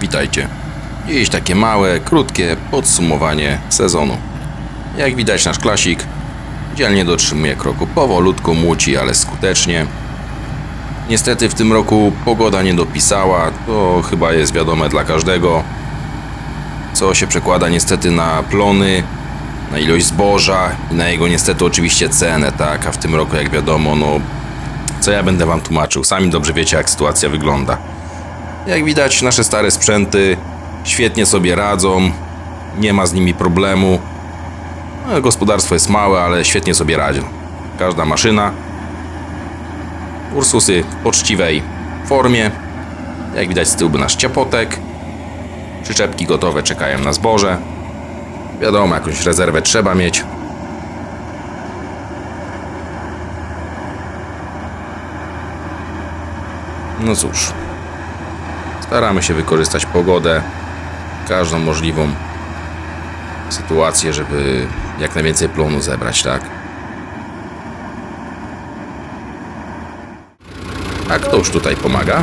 witajcie. Dziś takie małe, krótkie podsumowanie sezonu. Jak widać nasz klasik dzielnie dotrzymuje kroku, powolutku młóci, ale skutecznie. Niestety w tym roku pogoda nie dopisała, to chyba jest wiadome dla każdego. Co się przekłada niestety na plony, na ilość zboża i na jego niestety oczywiście cenę, tak? A w tym roku jak wiadomo, no co ja będę wam tłumaczył, sami dobrze wiecie jak sytuacja wygląda. Jak widać, nasze stare sprzęty świetnie sobie radzą, nie ma z nimi problemu. No, gospodarstwo jest małe, ale świetnie sobie radzi. Każda maszyna. Ursusy w poczciwej formie. Jak widać z tyłu nasz ciapotek. Przyczepki gotowe czekają na zboże. Wiadomo, jakąś rezerwę trzeba mieć. No cóż, staramy się wykorzystać pogodę, każdą możliwą sytuację, żeby jak najwięcej plonu zebrać, tak? A kto już tutaj pomaga?